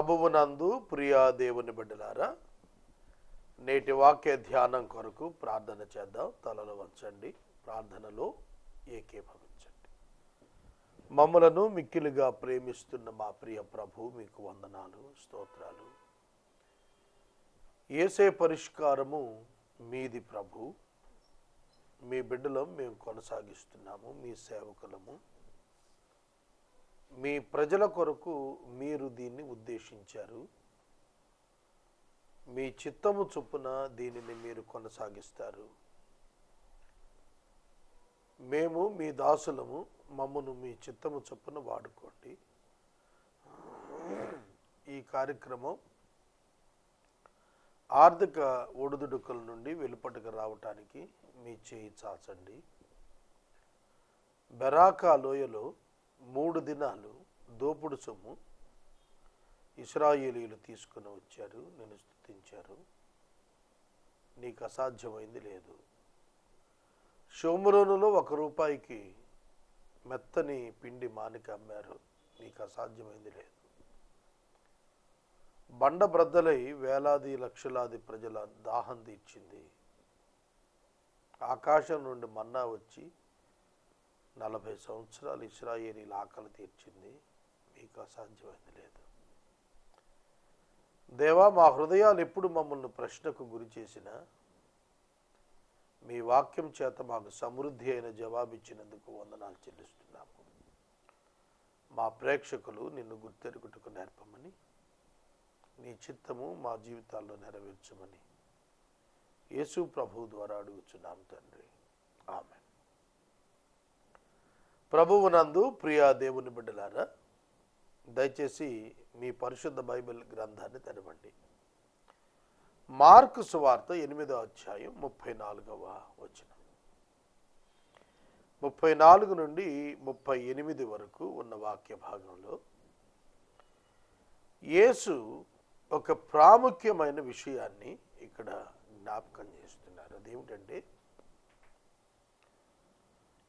ప్రభువునందు ప్రియా దేవుని బిడ్డలారా నేటి వాక్య ధ్యానం కొరకు ప్రార్థన చేద్దాం. తలలో వంచండి ప్రార్థనలో ఏకీభవించండి. మమ్మలను మిక్కిలుగా ప్రేమిస్తున్న మా ప్రియ ప్రభు మీకు వందనాలు స్తోత్రాలు. ఏసే పరిష్కారము మీది ప్రభు. మీ బిడ్డలం మేము కొనసాగిస్తున్నాము మీ సేవకులము. మీ ప్రజల కొరకు మీరు దీన్ని ఉద్దేశించారు. మీ చిత్తము చొప్పున దీనిని మీరు కొనసాగిస్తారు. మేము మీ దాసులము మమ్మను మీ చిత్తము చొప్పున వాడుకోండి. ఈ కార్యక్రమం ఆర్థిక ఒడిదుడుకుల నుండి వెలుపటకు రావటానికి మీ చేయి చాచండి. బెరాకా లోయలో మూడు దినాలు దోపుడు సొమ్ము ఇస్రాయేలీలు తీసుకుని వచ్చారు నేను స్థుతించారు నీకు అసాధ్యమైంది లేదు. షోమరోనులో ఒక రూపాయికి మెత్తని పిండి మానిక అమ్మారు. నీకు అసాధ్యమైంది లేదు. బండ బ్రద్దలై వేలాది లక్షలాది ప్రజల దాహం తీర్చింది. ఆకాశం నుండి మన్నా వచ్చి నలభై సంవత్సరాలు ఇస్రాయేలీల ఆకలి తీర్చింది. మీకు అసాధ్యమైంది లేదు. దేవా మా హృదయాలు ఎప్పుడు మమ్మల్ని ప్రశ్నకు గురి చేసినా మీ వాక్యం చేత మాకు సమృద్ధి అయిన జవాబిచ్చినందుకు వందనాలు చెల్లిస్తున్నాము. మా ప్రేక్షకులు నిన్ను గుర్తెరుగుటకు నేర్పమని నీ చిత్తము మా జీవితాల్లో నెరవేర్చమని యేసు ప్రభు ద్వారా అడుగుచున్నాం తండ్రి. ప్రభువునందు ప్రియా దేవుని బిడ్డలారా దయచేసి మీ పరిశుద్ధ బైబిల్ గ్రంథాన్ని తెరవండి. మార్కు సువార్త ఎనిమిదో అధ్యాయం ముప్పై నాలుగవ వచనం. ముప్పై నాలుగు నుండి ముప్పై ఎనిమిది వరకు ఉన్న వాక్య భాగంలో యేసు ఒక ప్రాముఖ్యమైన విషయాన్ని ఇక్కడ జ్ఞాపకం చేస్తున్నారు. అదేమిటంటే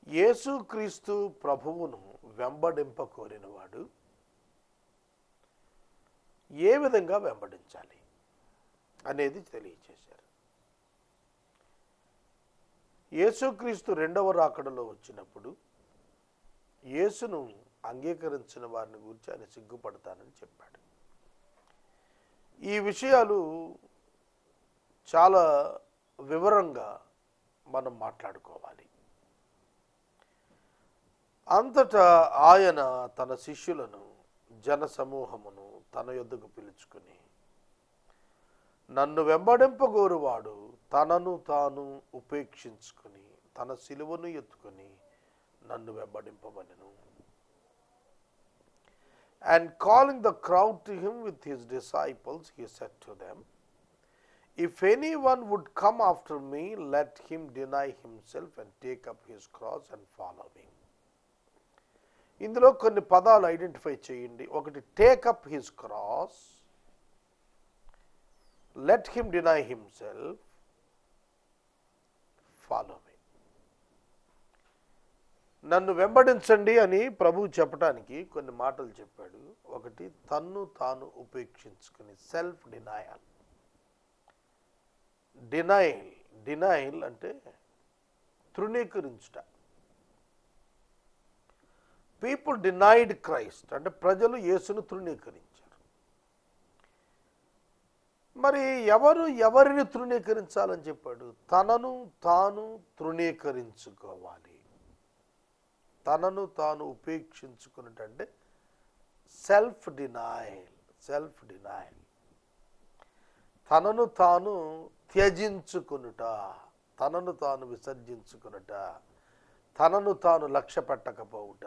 యేసుక్రీస్తు ప్రభువును వెంబడింప కోరినవాడు ఏ విధంగా వెంబడించాలి అనేది తెలియచేశారు. యేసుక్రీస్తు రెండవ రాకడలో వచ్చినప్పుడు యేసును అంగీకరించిన వారిని గురించి ఆయన సిగ్గుపడతానని చెప్పాడు. ఈ విషయాలు చాలా వివరంగా మనం మాట్లాడుకోవాలి. అంతటా ఆయన తన శిష్యులను జన సమూహమును తన యొద్దకు పిలుచుకుని నన్ను వెంబడింపగోరువాడు తనను తాను ఉపేక్షించుకుని తన సిలువను ఎత్తుకొని నన్ను వెంబడింపమనెను and calling the crowd to him with his disciples he said to them if any one would come after me let him deny himself and take up his cross and follow me ఇందులో కొన్ని పదాలు identify చేయండి. ఒకటి take up his cross let him deny himself follow me నన్ను వెంబడించండి అని ప్రభువు చెప్పడానికి కొన్ని మాటలు చెప్పాడు. ఒకటి తన్ను తాను ఉపేక్షించుకుని సెల్ఫ్ డినాయల్ డినైల్ డినైల్ అంటే తృణీకరించుట. పీపుల్ డినైడ్ క్రైస్ట్ అంటే ప్రజలు యేసును తృణీకరించారు. మరి ఎవరు ఎవరిని తృణీకరించాలని చెప్పాడు? తనను తాను తృణీకరించుకోవాలి. తనను తాను ఉపేక్షించుకున్నట్టంటే సెల్ఫ్ డినాయల్ సెల్ఫ్ డినాయల్ తనను తాను త్యజించుకునుట తనను తాను విసర్జించుకునుట తనను తాను లక్ష్య పెట్టకపోవుట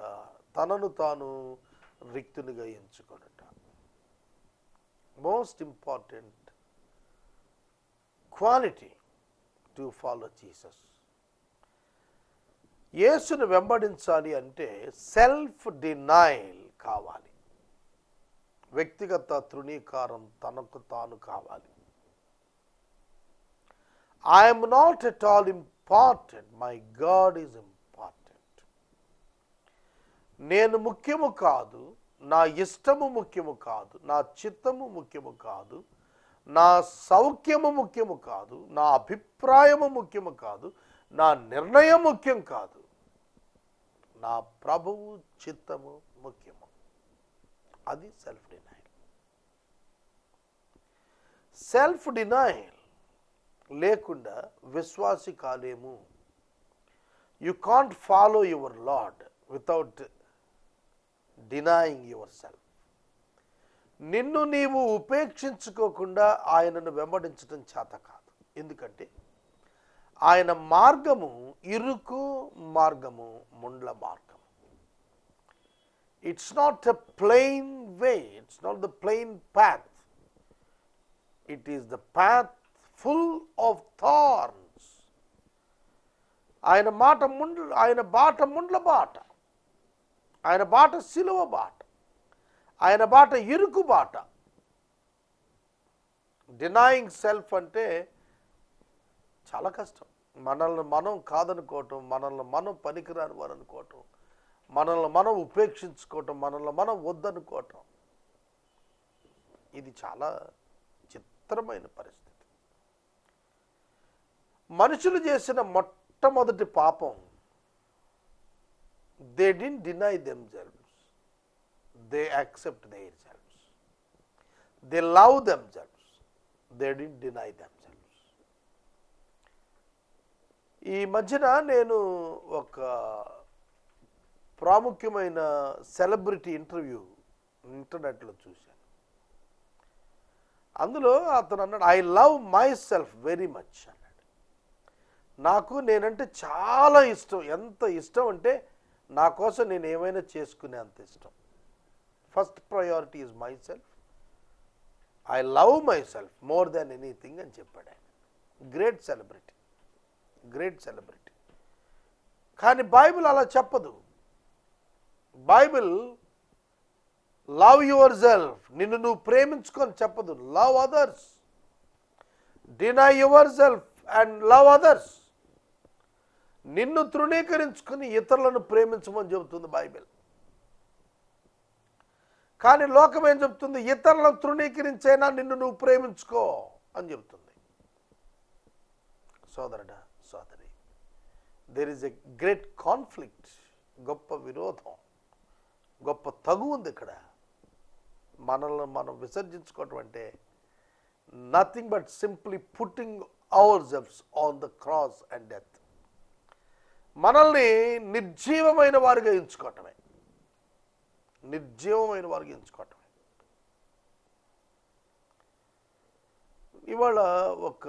తనను తాను రిక్తునిగా ఎంచుకొనట. Most important quality to follow Jesus యేసును వెంబడించాలి అంటే సెల్ఫ్ డినైల్ కావాలి. వ్యక్తిగత తృణీకారం తనకు తాను కావాలి. I'm not at all important my God is important నేను ముఖ్యము కాదు నా ఇష్టము ముఖ్యము కాదు నా చిత్తము ముఖ్యము కాదు నా సౌఖ్యము ముఖ్యము కాదు నా అభిప్రాయము ముఖ్యము కాదు నా నిర్ణయం ముఖ్యం కాదు. నా ప్రభువు చిత్తము ముఖ్యము. అది సెల్ఫ్ డినైల్ సెల్ఫ్ డినైల్ లేకుండా విశ్వాసి కాలేము. You can't follow your lord without denying yourself నిన్ను నీవు ఉపేక్షించుకోకుండా ఆయనను వెంబడించడం చేత కాదు. ఎందుకంటే ఆయన మార్గము ఇరుకు మార్గము ముండ్ల మార్గం. It's not a plain way it's not the plain path it is the path full of thorns ఆయన మాట ముండ్ల ఆయన బాట ముండ్ల బాట. ఆయన బాట సిలువ బాట ఆయన బాట ఇరుకు బాట. డినాయింగ్ సెల్ఫ్ అంటే చాలా కష్టం. మనల్ని మనం కాదనుకోవటం మనల్ని మనం పనికిరాని వారు అనుకోవటం మనల్ని మనం ఉపేక్షించుకోవటం మనల్ని మనం వద్దనుకోవటం. ఇది చాలా చిత్రమైన పరిస్థితి. మనుషులు చేసిన మొట్టమొదటి పాపం they didn't deny themselves they accept themselves they love themselves they didn't deny them ఈ మధ్యన నేను ఒక ప్రాముఖ్యమైన సెలబ్రిటీ ఇంటర్వ్యూ ఇంటర్నెట్లో చూశాను. అందులో అతను అన్నాడు I love myself very much అన్నాడు. నాకు నేనంటే చాలా ఇష్టం. ఎంత ఇష్టం అంటే నా కోసం నేను ఏమైనా చేసుకునే అంత ఇష్టం. First priority is myself I love myself more than anything అని చెప్పాడు ఆయన. గ్రేట్ సెలబ్రిటీ గ్రేట్ సెలబ్రిటీ కానీ బైబిల్ అలా చెప్పదు. బైబిల్ లవ్ యువర్ సెల్ఫ్ నిన్ను నువ్వు ప్రేమించుకొని చెప్పదు. Love others deny yourself and love others నిన్ను తృణీకరించుకుని ఇతరులను ప్రేమించమని చెబుతుంది బైబిల్. కానీ లోకం ఏం చెప్తుంది ఇతరులను తృణీకరించైనా నిన్ను నువ్వు ప్రేమించుకో అని చెబుతుంది. సోదరుడా సోదరి there is a great conflict గొప్ప విరోధం గొప్ప తగు ఉంది ఇక్కడ. మనల్ని మనం విసర్జించుకోవటం అంటే nothing but simply putting ourselves on the cross and death మనల్ని నిర్జీవమైన వారిగా ఎంచుకోవటమే. నిర్జీవమైన వారిగా ఎంచుకోవటమే. ఇవాళ ఒక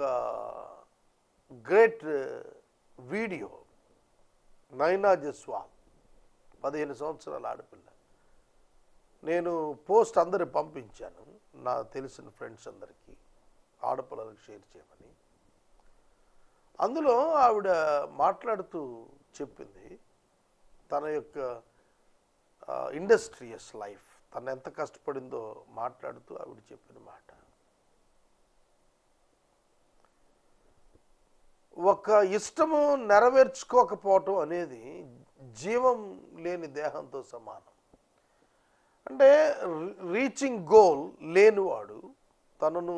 గ్రేట్ వీడియో నైనా జస్వాల్ పదిహేను సంవత్సరాల ఆడపిల్ల. నేను పోస్ట్ అందరికి పంపించాను నా తెలిసిన ఫ్రెండ్స్ అందరికీ ఆడపిల్లలకు షేర్ చేయమని. అందులో ఆవిడ మాట్లాడుతూ చెప్పింది తన యొక్క ఇండస్ట్రియస్ లైఫ్ తను ఎంత కష్టపడిందో మాట్లాడుతూ ఆవిడ చెప్పిన మాట. ఒక ఇష్టము నెరవేర్చుకోకపోవటం అనేది జీవం లేని దేహంతో సమానం. అంటే రీచింగ్ గోల్ లేనివాడు తనను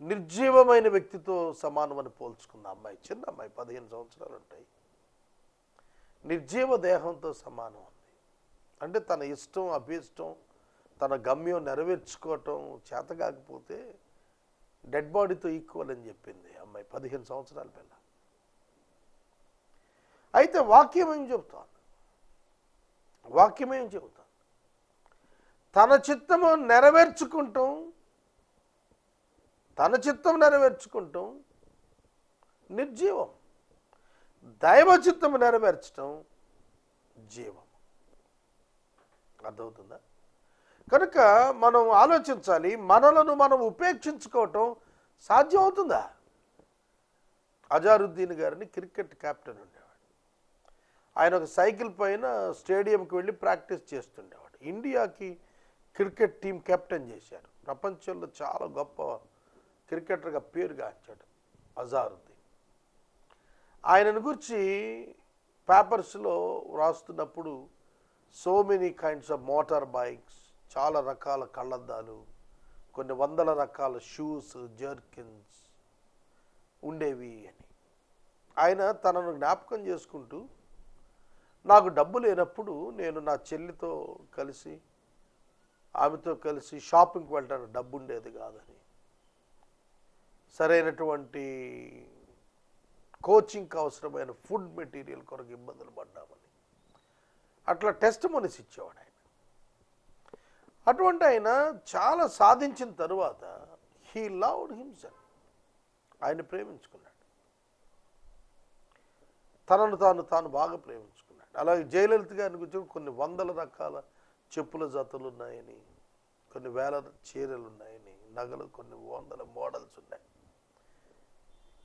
నిర్జీవమైన వ్యక్తితో సమానమని పోల్చుకున్న అమ్మాయి చిన్న అమ్మాయి పదిహేను సంవత్సరాలు ఉంటాయి. నిర్జీవ దేహంతో సమానం ఉంది. అంటే తన ఇష్టం అభీష్టం తన గమ్యం నెరవేర్చుకోవటం చేత కాకపోతే డెడ్ బాడీతో ఈక్వల్ అని చెప్పింది అమ్మాయి పదిహేను సంవత్సరాల పిల్ల. అయితే వాక్యం ఏం చెబుతాను వాక్యం ఏం చెబుతాను తన చిత్తము నెరవేర్చుకుంటాం తన చిత్తం నెరవేర్చుకుంటాం నిర్జీవం. దైవచిత్తము నెరవేర్చడం నెరవేర్చటం జీవం. అర్థమవుతుందా? కనుక మనం ఆలోచించాలి మనలను మనం ఉపేక్షించుకోవటం సాధ్యం అవుతుందా అజారుద్దీన్ గారిని క్రికెట్ కెప్టెన్ ఉండేవాడు. ఆయన ఒక సైకిల్ పైన స్టేడియంకి వెళ్ళి ప్రాక్టీస్ చేస్తుండేవాడు. ఇండియాకి క్రికెట్ టీం కెప్టెన్ చేశారు. ప్రపంచంలో చాలా గొప్ప క్రికెటర్గా పేరుగాంచాడు అజారుద్దీన్. ఆయనను గురించి పేపర్స్లో వ్రాస్తున్నప్పుడు so many kinds of motor bikes చాలా రకాల కళ్ళద్దాలు కొన్ని వందల రకాల షూస్ జర్కిన్స్ ఉండేవి అని. ఆయన తనను జ్ఞాపకం చేసుకుంటూ నాకు డబ్బు లేనప్పుడు నేను నా చెల్లితో కలిసి ఆమెతో కలిసి షాపింగ్కి వెళ్ళడానికి డబ్బు ఉండేది కాదని. సరైనటువంటి కోచింగ్కి అవసరమైన ఫుడ్ మెటీరియల్ కొరకు ఇబ్బందులు పడ్డామని. అట్లా టెస్ట్ మనిషి ఇచ్చేవాడు ఆయన. అటువంటి ఆయన చాలా సాధించిన తరువాత హీ లవ్డ్ హిమ్సెల్ఫ్. ఆయన ప్రేమించుకున్నాడు. తనను తాను తాను బాగా ప్రేమించుకున్నాడు. అలాగే జయలలిత గారిని గురించి కొన్ని వందల రకాల చెప్పుల జతలు ఉన్నాయని కొన్ని వేల చీరలు ఉన్నాయని నగలు కొన్ని వందల మోడల్స్ ఉన్నాయి.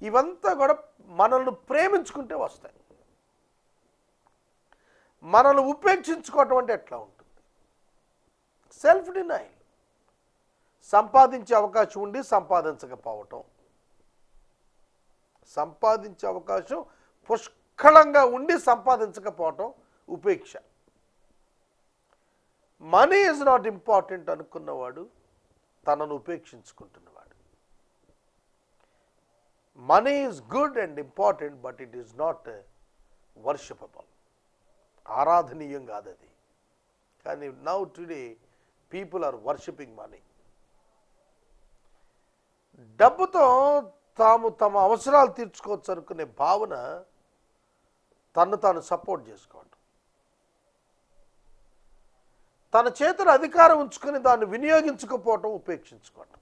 ఇవంతా కూడా మనల్ని ప్రేమించుకుంటే వస్తాయి. మనల్ని ఉపేక్షించుకోవటం అంటే ఎట్లా ఉంటుంది? సెల్ఫ్ డినైల్ సంపాదించే అవకాశం ఉండి సంపాదించకపోవటం. సంపాదించే అవకాశం పుష్కళంగా ఉండి సంపాదించకపోవటం ఉపేక్ష. మనీ ఈజ్ నాట్ ఇంపార్టెంట్ అనుకున్నవాడు తనను ఉపేక్షించుకుంటున్నవాడు. Money is good and important but it is not worshipable ఆరాధనీయం కాదు అది కానీ now today people are worshipping money డబ్బుతో తాము తమ అవసరాలు తీర్చుకోవచ్చు అనుకునే భావన తను తాను సపోర్ట్ చేసుకోవటం తన చేతులు అధికారం ఉంచుకొని దాన్ని వినియోగించకపోవటం ఉపేక్షించుకోవటం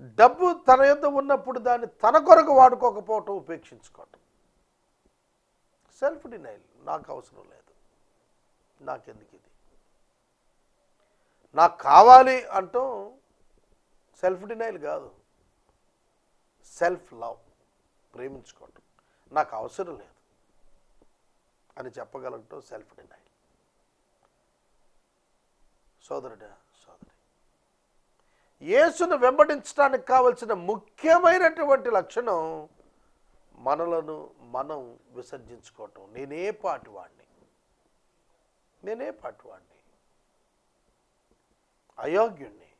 డబ్బు తన యొద్ద ఉన్నప్పుడు దాన్ని తన కొరకు వాడుకోకపోవటం ఉపేక్షించుకోవటం. సెల్ఫ్ డినైల్ నాకు అవసరం లేదు. నాకెందుకు ఇది? నాకు కావాలి అంటాం సెల్ఫ్ డినైల్ కాదు. సెల్ఫ్ లవ్ ప్రేమించుకోవటం. నాకు అవసరం లేదు అని చెప్పగలగటం సెల్ఫ్ డినైల్ సోదరుడా సోదరి యేసును వెంబడించడానికి కావలసిన ముఖ్యమైనటువంటి లక్షణం మనలను మనం విసర్జించుకోవటం. నేనే పాటివాడిని నేనే పాటివాడిని అయోగ్యుణ్ణి.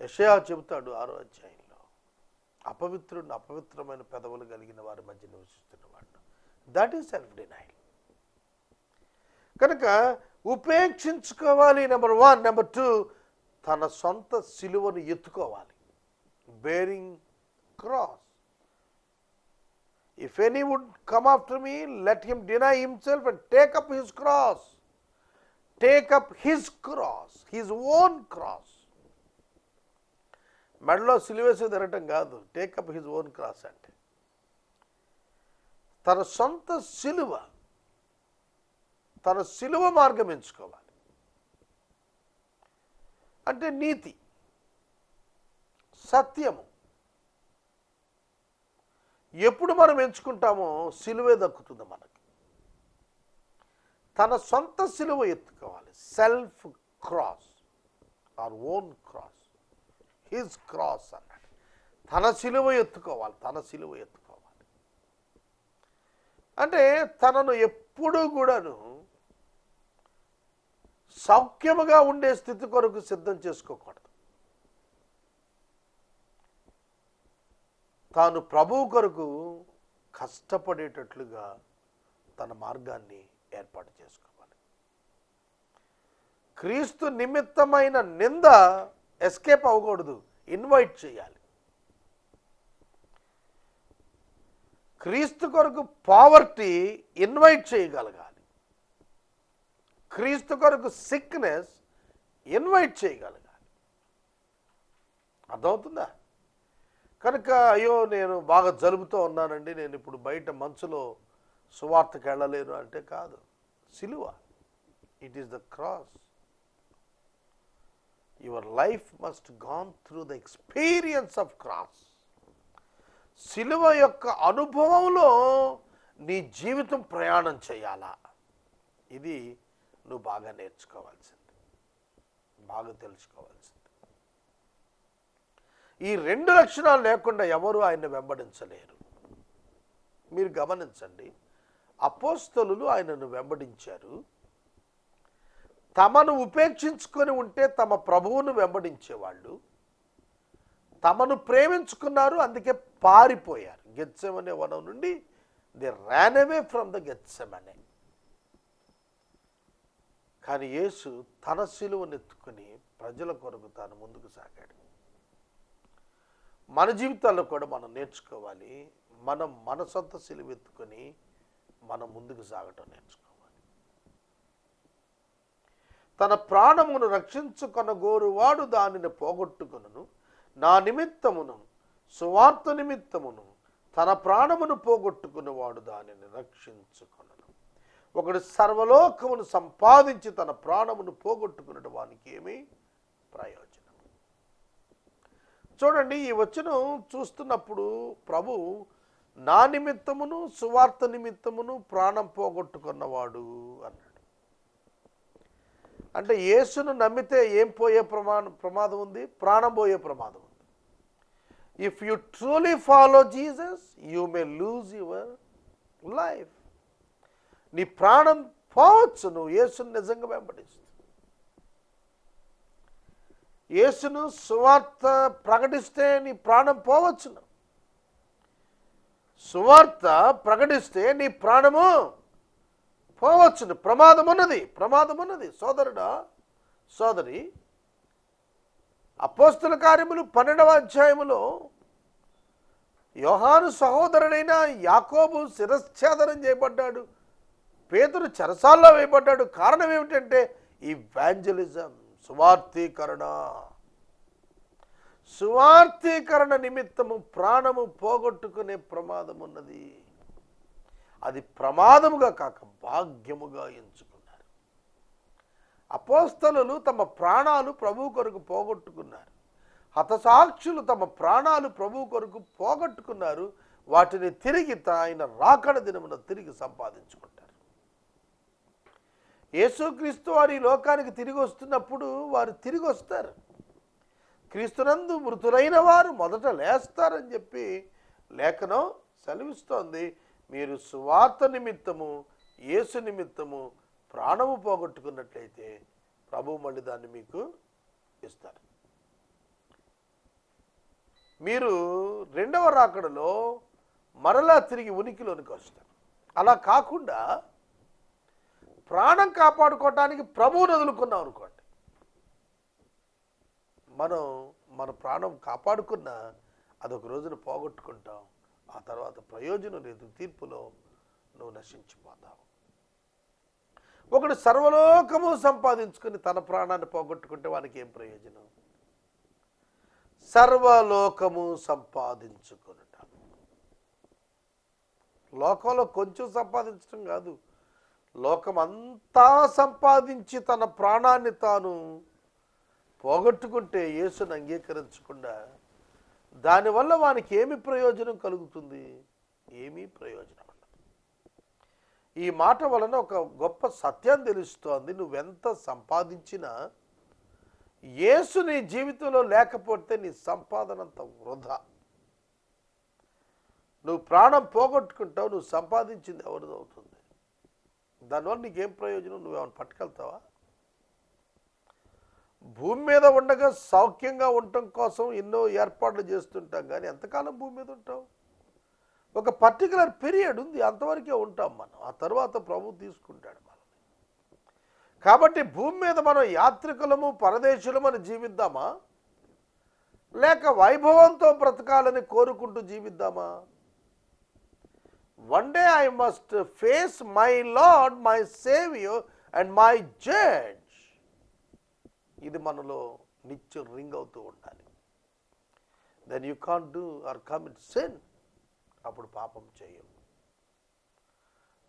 యషయా చెబుతాడు ఆరో అధ్యాయంలో అపవిత్రుడిని అపవిత్రమైన పెదవులు కలిగిన వారి మధ్య నివసిస్తున్నవాడు దట్ ఈస్ సెల్ఫ్ డినైల్. కనుక ఉపేక్షించుకోవాలి నెంబర్ వన్ నెంబర్ టూ తన సొంత సిలువను ఎత్తుకోవాలి. Bearing cross if any would come after me let him deny himself and take up his cross take up his cross his own cross మెడలో సిలువేసి తిరగటం కాదు. Take up his own cross అంటే. తన సొంత సిలువ తన సిలువ మార్గం ఎంచుకోవాలి. అంటే నీతి సత్యము. ఎప్పుడు మనం ఎంచుకుంటామో సిలువే దక్కుతుంది మనకి. తన సొంత సిలువ ఎత్తుకోవాలి. Self cross our own cross his cross అన్నాడు. తన సిలువ ఎత్తుకోవాలి తన సిలువ ఎత్తుకోవాలి. అంటే తనను ఎప్పుడు కూడాను సౌఖ్యముగా ఉండే స్థితి కొరకు సిద్ధం చేసుకోకూడదు. తాను ప్రభువు కొరకు కష్టపడేటట్లుగా తన మార్గాన్ని ఏర్పాటు చేసుకోవాలి. క్రీస్తు నిమిత్తమైన నింద ఎస్కేప్ అవ్వకూడదు ఇన్వైట్ చేయాలి. క్రీస్తు కొరకు పావర్టీ ఇన్వైట్ చేయగలగాలి. క్రీస్తు కొరకు సిక్నెస్ ఇన్వైట్ చేయగలగాలి. అర్థమవుతుందా? కనుక అయ్యో నేను బాగా జలుబుతో ఉన్నానండి. నేను ఇప్పుడు బయట మంచులో సువార్తకి వెళ్ళలేను అంటే కాదు. సిలువ. It is the cross your life must gone through the experience of cross సిలువ యొక్క అనుభవంలో నీ జీవితం ప్రయాణం చేయాలా? ఇది నువ్వు బాగా నేర్చుకోవాల్సింది. బాగా తెలుసుకోవాల్సింది. ఈ రెండు లక్షణాలు లేకుండా ఎవరు ఆయన్ని వెంబడించలేరు. మీరు గమనించండి అపోస్తలు ఆయనను వెంబడించారు. తమను ఉపేక్షించుకొని ఉంటే తమ ప్రభువును వెంబడించేవాళ్ళు. తమను ప్రేమించుకున్నారు అందుకే పారిపోయారు. గెచ్చమనే వనం నుండి they ran away from the Gethsemane కానీ యేసు తన సిలువనెత్తుకుని ప్రజల కొరకు తాను ముందుకు సాగాడు. మన జీవితాల్లో కూడా మనం నేర్చుకోవాలి. మనం మన సొంత సిలువెత్తుకొని మనం ముందుకు సాగటం నేర్చుకోవాలి. తన ప్రాణమును రక్షించుకొనగోరువాడు దానిని పోగొట్టుకొనును. నా నిమిత్తమును సువార్త నిమిత్తమును తన ప్రాణమును పోగొట్టుకున్నవాడు దానిని రక్షించుకొను ఒకడు సర్వలోకమును సంపాదించి తన ప్రాణమును పోగొట్టుకున్నటు వానికి ఏమి ప్రయోజనం. చూడండి ఈ వచనం చూస్తున్నప్పుడు ప్రభు నా నిమిత్తమును సువార్త నిమిత్తమును ప్రాణం పోగొట్టుకున్నవాడు అన్నాడు. అంటే యేసును నమ్మితే ఏం పోయే ప్రమాదం ప్రమాదం ఉంది? ప్రాణం పోయే ప్రమాదం ఉంది. If you truly follow Jesus you may lose your life నీ ప్రాణం పోవచ్చు నువ్వు యేసును నిజంగా వెంబడిస్తూ. యేసును సువార్త ప్రకటిస్తే నీ ప్రాణం పోవచ్చును సువార్త ప్రకటిస్తే నీ ప్రాణము పోవచ్చును ప్రమాదం ఉన్నది ప్రమాదం ఉన్నది. సోదరుడా సోదరి అపోస్తుల కార్యములు పన్నెండవ అధ్యాయములో యోహాను సహోదరుడైన యాకోబు శిరశ్ఛేదనం చేయబడ్డాడు. పేదరు చెరసాల్లో వేయబడ్డాడు. కారణం ఏమిటంటే ఈ వ్యాంజలిజం సువార్థీకరణ. సువార్థీకరణ నిమిత్తము ప్రాణము పోగొట్టుకునే ప్రమాదం ఉన్నది అది ప్రమాదముగా కాక భాగ్యముగా ఎంచుకున్నారు. అపోస్తలు తమ ప్రాణాలు ప్రభు కొరకు పోగొట్టుకున్నారు. హతసాక్షులు తమ ప్రాణాలు ప్రభు కొరకు పోగొట్టుకున్నారు. వాటిని తిరిగి ఆయన రాకడ దినమున తిరిగి సంపాదించుకుంటారు. యేసుక్రీస్తు వారు ఈ లోకానికి తిరిగి వస్తున్నప్పుడు వారు తిరిగి వస్తారు. క్రీస్తునందు మృతులైన వారు మొదట లేస్తారని చెప్పి లేఖనం సెలవిస్తోంది. మీరు సువార్త నిమిత్తము యేసు నిమిత్తము ప్రాణము పోగొట్టుకున్నట్లయితే ప్రభు మళ్ళీ దాన్ని మీకు ఇస్తారు. మీరు రెండవ రాకడలో మరలా తిరిగి ఉనికిలోనికి వస్తారు. అలా కాకుండా ప్రాణం కాపాడుకోవటానికి ప్రభువుని వదులుకున్నాం అనుకోండి. మనం మన ప్రాణం కాపాడుకున్నా అదొక రోజున పోగొట్టుకుంటాం. ఆ తర్వాత ప్రయోజనం లేదు తీర్పులో నువ్వు నశించిపోతావు. ఒకడు సర్వలోకము సంపాదించుకుని తన ప్రాణాన్ని పోగొట్టుకుంటే వానికి ఏం ప్రయోజనం? సర్వలోకము సంపాదించుకునుట. లోకంలో కొంచెం సంపాదించడం కాదు. లోకమంతా సంపాదించి తన ప్రాణాన్ని తాను పోగొట్టుకుంటే యేసును అంగీకరించకుండా దానివల్ల వానికి ఏమి ప్రయోజనం కలుగుతుంది? ఏమీ ప్రయోజనం ఉండదు. ఈ మాట వలన ఒక గొప్ప సత్యం తెలుస్తోంది. నువ్వెంత సంపాదించినా యేసు నీ జీవితంలో లేకపోతే నీ సంపాదన అంత వృధా. నువ్వు ప్రాణం పోగొట్టుకుంటావు నువ్వు సంపాదించింది ఎవరిదవుతుంది? దానివల్ల నీకేం ప్రయోజనం? నువ్వేమైనా పట్టుకెళ్తావా? భూమి మీద ఉండగా సౌఖ్యంగా ఉండటం కోసం ఎన్నో ఏర్పాట్లు చేస్తుంటాం కానీ ఎంతకాలం భూమి మీద ఉంటావు? ఒక పర్టికులర్ పీరియడ్ ఉంది అంతవరకే ఉంటాం మనం. ఆ తర్వాత ప్రభు తీసుకుంటాడు మనల్ని. కాబట్టి భూమి మీద మనం యాత్రికులము పరదేశులమని జీవిద్దామా? లేక వైభవంతో బ్రతకాలని కోరుకుంటూ జీవిద్దామా? One day I must face my lord my saviour and my judge ఇది మనలో నిత్యం రింగ్ అవుతూ ఉండాలి. Then you can't do or commit sin అప్పుడు పాపం చేయవు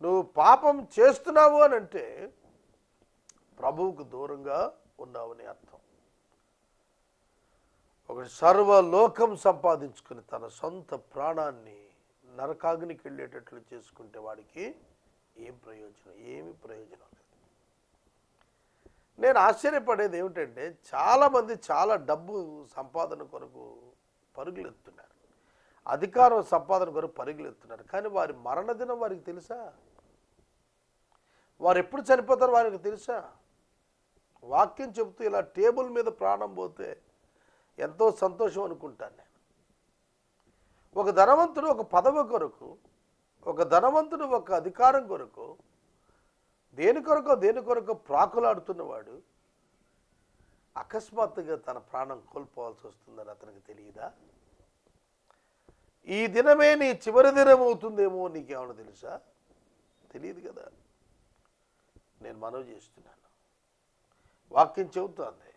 నువ్వు పాపం చేస్తున్నావు అని అంటే ప్రభువుకు దూరంగా ఉన్నావని అర్థం. ఒక సర్వలోకం సంపాదించుకుని తన సొంత ప్రాణాన్ని నరకాగ్నికి వెళ్ళేటట్లు చేసుకుంటే వాడికి ఏం ప్రయోజనం? ఏమి ప్రయోజనం లేదు. నేను ఆశ్చర్యపడేది ఏమిటంటే చాలామంది చాలా డబ్బు సంపాదన కొరకు పరుగులెత్తున్నారు అధికారం సంపాదన కొరకు పరుగులెత్తున్నారు కానీ వారి మరణదినం వారికి తెలుసా? వారు ఎప్పుడు చనిపోతారో వారికి తెలుసా? వాక్యం చెబుతూ ఇలా టేబుల్ మీద ప్రాణం పోతే ఎంతో సంతోషం అనుకుంటాను నేను. ఒక ధనవంతుడు ఒక పదవి కొరకు ఒక ధనవంతుడు ఒక అధికారం కొరకు దేని కొరకు దేని కొరకు ప్రాకులాడుతున్నవాడు అకస్మాత్తుగా తన ప్రాణం కోల్పోవాల్సి వస్తుందని అతనికి తెలియదా? ఈ దినమే నీ చివరి దినం అవుతుందేమో నీకేమైనా తెలుసా? తెలియదు కదా. నేను మనవి చేస్తున్నాను. వాక్యం చెబుతోంది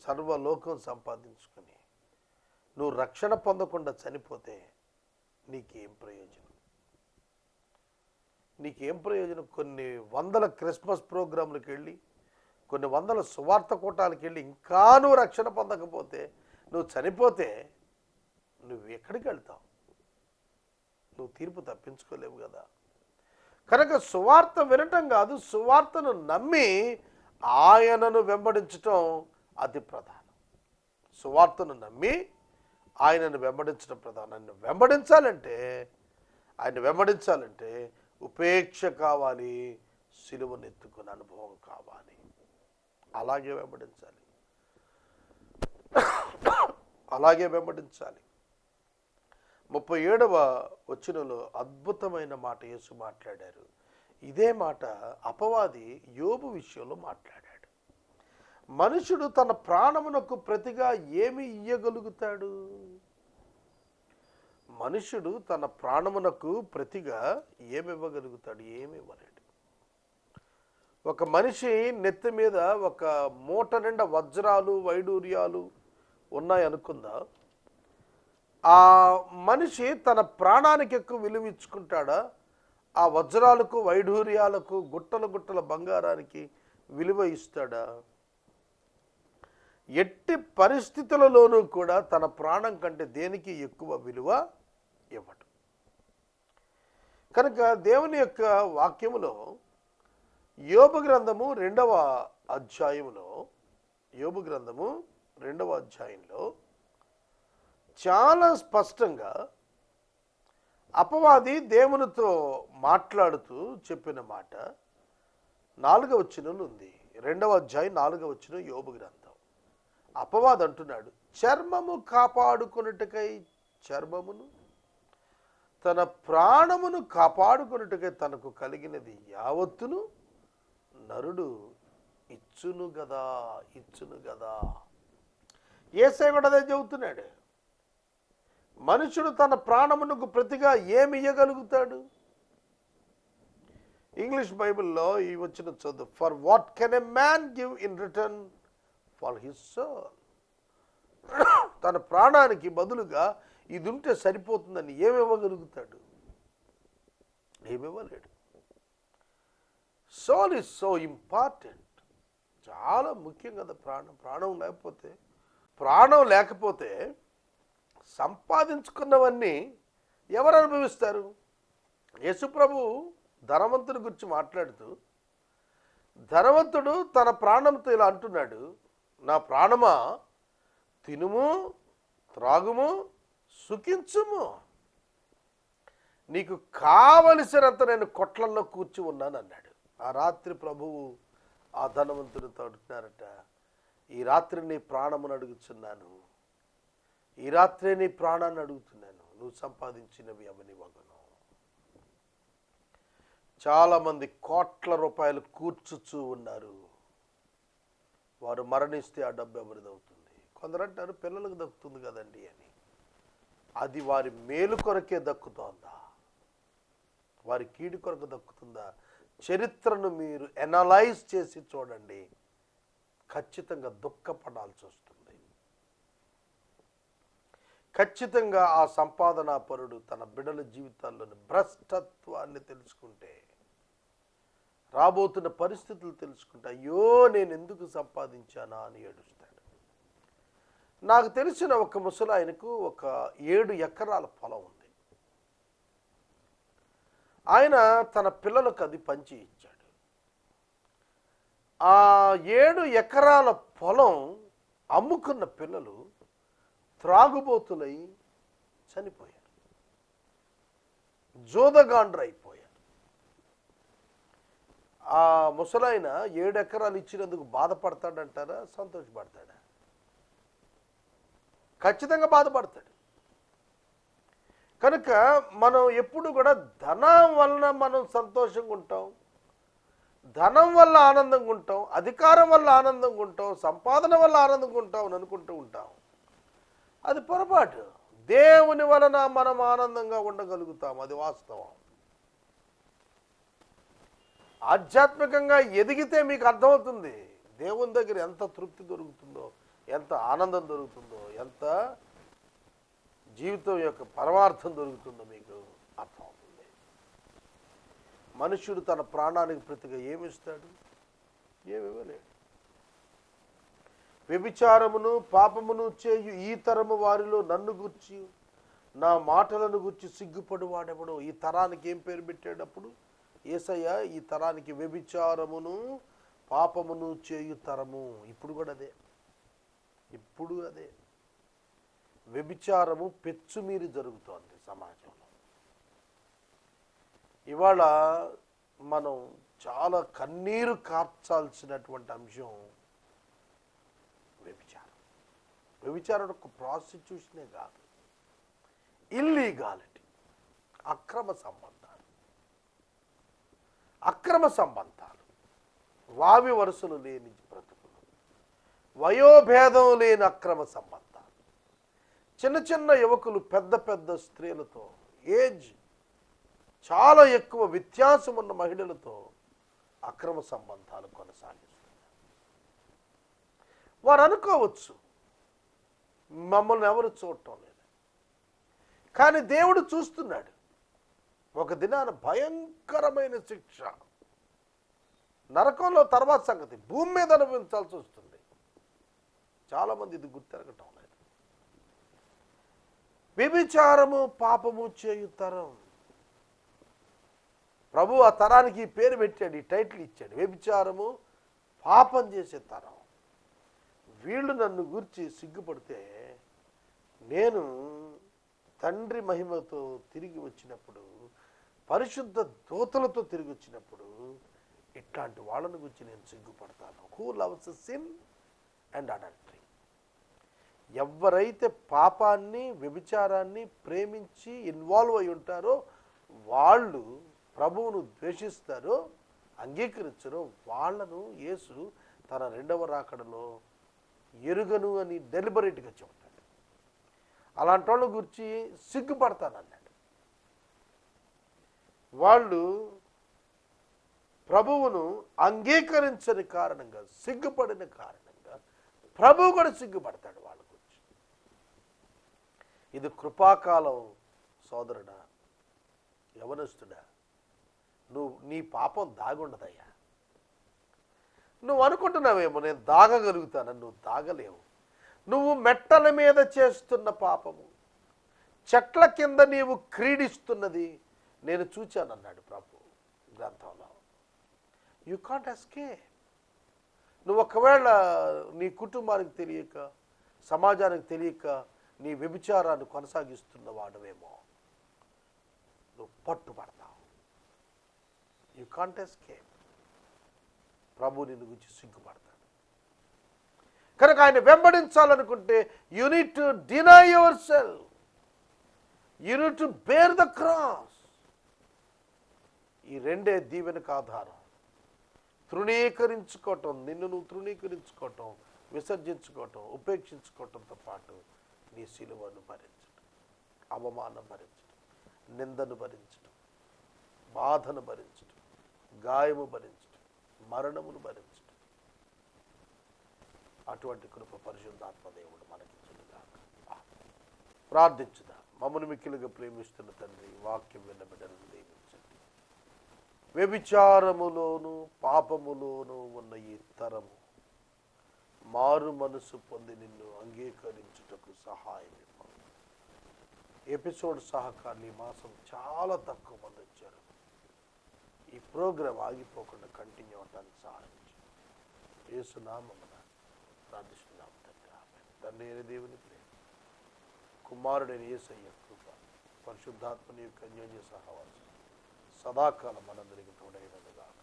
సర్వలోకం సంపాదించుకొని నువ్వు రక్షణ పొందకుండా చనిపోతే నీకేం ప్రయోజనం? నీకేం ప్రయోజనం? కొన్ని వందల క్రిస్మస్ ప్రోగ్రాంలకు వెళ్ళి కొన్ని వందల సువార్త కూటాలకు వెళ్ళి ఇంకా నువ్వు రక్షణ పొందకపోతే నువ్వు చనిపోతే నువ్వు ఎక్కడికి వెళ్తావు? నువ్వు తీర్పు తప్పించుకోలేవు కదా. కనుక సువార్త వినటం కాదు సువార్తను నమ్మి ఆయనను వెంబడించటం అతి ప్రధానం. సువార్తను నమ్మి ఆయనను వెంబడించడం ప్రధానం. ఆయన వెంబడించాలంటే ఆయన వెంబడించాలంటే ఉపేక్ష కావాలి సిలువను అనుభవం కావాలి. అలాగే వెంబడించాలి. అలాగే వెంబడించాలి. ముప్పై ఏడవ వచనంలో అద్భుతమైన మాట యేసు మాట్లాడారు. ఇదే మాట అపవాది యోబు విషయంలో మాట్లాడాడు. మనుషుడు తన ప్రాణమునకు ప్రతిగా ఏమి ఇయ్యగలుగుతాడు? మనుషుడు తన ప్రాణమునకు ప్రతిగా ఏమి ఇవ్వగలుగుతాడు ఏమి ఇవ్వలేడు ఒక మనిషి నెత్తి మీద ఒక మూట నిండా వజ్రాలు వైడూర్యాలు ఉన్నాయనుకుందా ఆ మనిషి తన ప్రాణానికి ఎక్కువ విలువ ఇచ్చుకుంటాడా? ఆ వజ్రాలకు వైఢూర్యాలకు గుట్టల గుట్టల బంగారానికి విలువ ఇస్తాడా? ఎట్టి పరిస్థితులలోనూ కూడా తన ప్రాణం కంటే దేనికి ఎక్కువ విలువ ఇవ్వటం కనుక దేవుని యొక్క వాక్యములో యోబు గ్రంథము రెండవ అధ్యాయములో యోబు గ్రంథము రెండవ అధ్యాయంలో చాలా స్పష్టంగా అపవాది దేవునితో మాట్లాడుతూ చెప్పిన మాట నాలుగవ వచనంలో ఉంది. రెండవ అధ్యాయం నాలుగవ వచనం యోబు గ్రంథం. అపవాదు అంటున్నాడు చర్మము కాపాడుకొనుటకై చర్మమును తన ప్రాణమును కాపాడుకొనుటకై తనకు కలిగినది యావత్తును నరుడు ఇచ్చును గదా ఇచ్చును గదా. ఏసై కూడా అదే చెబుతున్నాడు. మనుషుడు తన ప్రాణమునకు ప్రతిగా ఏమి ఇయ్యగలుగుతాడు? ఇంగ్లీష్ బైబిల్లో ఈ వచ్చిన చదువు. For what can a man give in return for his soul తన ప్రాణానికి బదులుగా ఇది ఉంటే సరిపోతుందని ఏమి ఇవ్వగలుగుతాడు ఇవ్వలేడు సోల్ ఇస్ సో ఇంపార్టెంట్ చాలా ముఖ్యం కదా ప్రాణం. ప్రాణం లేకపోతే ప్రాణం లేకపోతే సంపాదించుకున్నవన్నీ ఎవరు అనుభవిస్తారు యేసుప్రభు ధనవంతుడి గురించి మాట్లాడుతూ ధనవంతుడు తన ప్రాణంతో ఇలా అంటున్నాడు నా ప్రాణమా? తినుము త్రాగుము సుఖించుము. నీకు కావలసినంత నేను కొట్లల్లో కూర్చి ఉన్నాను అన్నాడు ఆ రాత్రి ప్రభువు ఆ ధనవంతుని అంటున్నారట ఈ రాత్రి నీ ప్రాణమును అడుగుచున్నాను. ఈ రాత్రే నీ ప్రాణాన్ని అడుగుతున్నాను. నువ్వు సంపాదించినవి అవని వగను. చాలామంది కోట్ల రూపాయలు కూర్చుచూ ఉన్నారు. వారు మరణిస్తే ఆ డబ్బు ఎవరిదవుతుంది కొందరు అంటారు పిల్లలకు దక్కుతుంది కదండి అని. అది వారి మేలు కొరకే దక్కుతోందా? వారి కీడు కొరకు దక్కుతుందా? చరిత్రను మీరు ఎనలైజ్ చేసి చూడండి. ఖచ్చితంగా దుఃఖపడాల్సి వస్తుంది. ఖచ్చితంగా ఆ సంపాదనా పరుడు తన బిడల జీవితాల్లోని భ్రష్టత్వాన్ని తెలుసుకుంటే రాబోతున్న పరిస్థితులు తెలుసుకుంటా అయ్యో నేను ఎందుకు సంపాదించానా అని ఏడుస్తాడు. నాకు తెలిసిన ఒక ముసలాయనకు ఒక ఏడు ఎకరాల పొలం ఉంది. ఆయన తన పిల్లలకు అది పంచి ఇచ్చాడు. ఆ ఏడు ఎకరాల పొలం అమ్ముకున్న పిల్లలు త్రాగుబోతులై చనిపోయారు. జోదగాండ్రైపోయారు ఆ ముసలాయన ఏడు ఎకరాలు ఇచ్చినందుకు బాధపడతాడంటారా? సంతోషపడతాడా? ఖచ్చితంగా బాధపడతాడు. కనుక మనం ఎప్పుడు కూడా ధనం వలన మనం సంతోషంగా ఉంటాం. ధనం వల్ల ఆనందంగా ఉంటాం. అధికారం వల్ల ఆనందంగా ఉంటాం. సంపాదన వల్ల ఆనందంగా ఉంటాం అని అనుకుంటూ ఉంటాం. అది పొరపాటు. దేవుని వలన మనం ఆనందంగా ఉండగలుగుతాం. అది వాస్తవం. ఆధ్యాత్మికంగా ఎదిగితే మీకు అర్థమవుతుంది. దేవుని దగ్గర ఎంత తృప్తి దొరుకుతుందో ఎంత ఆనందం దొరుకుతుందో ఎంత జీవితం యొక్క పరమార్థం దొరుకుతుందో మీకు అర్థమవుతుంది. మనుష్యుడు తన ప్రాణానికి ప్రతిగా ఏమిస్తాడు? ఏమివ్వలేడు వ్యభిచారమును పాపమును చేయు ఈ తరము వారిలో నన్ను గుర్చి నా మాటలను గుర్చి సిగ్గుపడువాడెవడో ఈ తరానికి ఏం పేరు పెట్టేటప్పుడు ఏసయ్య ఈ తరానికి వ్యభిచారమును పాపమును చేయు తరము ఇప్పుడు కూడా అదే. ఇప్పుడు అదే. వ్యభిచారము పెచ్చుమీరి జరుగుతోంది సమాజంలో. ఇవాళ మనం చాలా కన్నీరు కార్చాల్సినటువంటి అంశం వ్యభిచారం. వ్యభిచారం ఒక ప్రాసిట్యూషనే కాదు. ఇల్లీగాలిటీ అక్రమ సంబంధం. అక్రమ సంబంధాలు. వావి వరుసలు లేని బ్రతుకులు. వయోభేదం లేని అక్రమ సంబంధాలు. చిన్న చిన్న యువకులు పెద్ద పెద్ద స్త్రీలతో ఏజ్ చాలా ఎక్కువ వ్యత్యాసం ఉన్న మహిళలతో అక్రమ సంబంధాలు కొనసాగిస్తున్నారు. వారు అనుకోవచ్చు మమ్మల్ని ఎవరు చూడటం లేదు. కానీ దేవుడు చూస్తున్నాడు. ఒక దినాన భయంకరమైన శిక్ష. నరకంలో తర్వాత సంగతి భూమి మీద అనుభవించాల్సి వస్తుంది. చాలామంది ఇది గుర్తెరగటం లేదు. వ్యభిచారము పాపము చేయు తరం ప్రభు ఆ తరానికి పేరు పెట్టాడు ఈ టైటిల్ ఇచ్చాడు. వ్యభిచారము పాపం చేసే తరం. వీళ్ళు నన్ను గురించి సిగ్గుపడితే నేను తండ్రి మహిమతో తిరిగి వచ్చినప్పుడు పరిశుద్ధ దూతలతో తిరిగి వచ్చినప్పుడు ఇట్లాంటి వాళ్ళని గురించి నేను సిగ్గుపడతాను. Who loves sin and adultery ఎవరైతే పాపాన్ని వ్యభిచారాన్ని ప్రేమించి ఇన్వాల్వ్ అయి ఉంటారో వాళ్ళు ప్రభువును ద్వేషిస్తారో అంగీకరించరో వాళ్ళను యేసు తన రెండవ రాకడలో ఎరుగను అని డెలిబరేట్గా చెప్తారు అలాంటి వాళ్ళ గురించి సిగ్గుపడతానన్నాడు. వాళ్ళు ప్రభువును అంగీకరించని కారణంగా సిగ్గుపడిన కారణంగా ప్రభువు కూడా సిగ్గుపడతాడు వాళ్ళ గురించి. ఇది కృపాకాలం సోదరుడా యవనస్తుడా నువ్వు నీ పాపం దాగుండదయ్యా. నువ్వు అనుకుంటున్నావేమో నేను దాగగలుగుతానని నువ్వు దాగలేవు. నువ్వు మెట్టల మీద చేస్తున్న పాపము. చెట్ల కింద నీవు క్రీడిస్తున్నది నేను చూచాను అన్నాడు ప్రభు గ్రంథంలో. యు కాంట్ ఎస్కే నువ్వు ఒకవేళ నీ కుటుంబానికి తెలియక సమాజానికి తెలియక నీ వ్యభిచారాన్ని కొనసాగిస్తున్న వాడవేమో. నువ్వు పట్టుబడతావు. యు కాంట్ ఎస్కే ప్రభు నిన్ను గురించి సిగ్గుపడతావు కనుక ఆయన వెంబడించాలనుకుంటే you need to deny yourself you need to bear the cross ఈ రెండే దీవెనకు ఆధారం. తృణీకరించుకోవటం నిన్ను నువ్వు తృణీకరించుకోవటం విసర్జించుకోవటం ఉపేక్షించుకోవటంతో పాటు నీ సిలువను భరించడం అవమానం భరించడం నిందను భరించడం బాధను భరించడం గాయము భరించడం మరణమును భరించడం అటువంటి కృప పరిశుద్ధాత్మదేవుడు మనకిచ్చుగాక ప్రార్థించుదా. మమ్మను మిక్కిలుగా ప్రేమిస్తున్న తండ్రి వాక్యం విన్న బిడ్డలను దీవించండి వ్యభిచారములోను పాపములోను ఉన్న ఈ తరము మారు మనసు పొంది నిన్ను అంగీకరించుటకు సహాయం ఎపిసోడ్ సహకారులు ఈ మాసం చాలా తక్కువ మంది వచ్చారు. ఈ ప్రోగ్రాం ఆగిపోకుండా కంటిన్యూ అవటానికి సహాయం చేసు యేసునామమున ప్రార్థిస్తున్నాం తండ్రి తండ్రి అయిన దేవుని ప్రేమ. కుమారుడైన ఏసయ్య కృప పరిశుద్ధాత్మని యొక్క అన్యోన్య సహవాసం సదాకాలం మనందరికీ తోడైనదిగాక.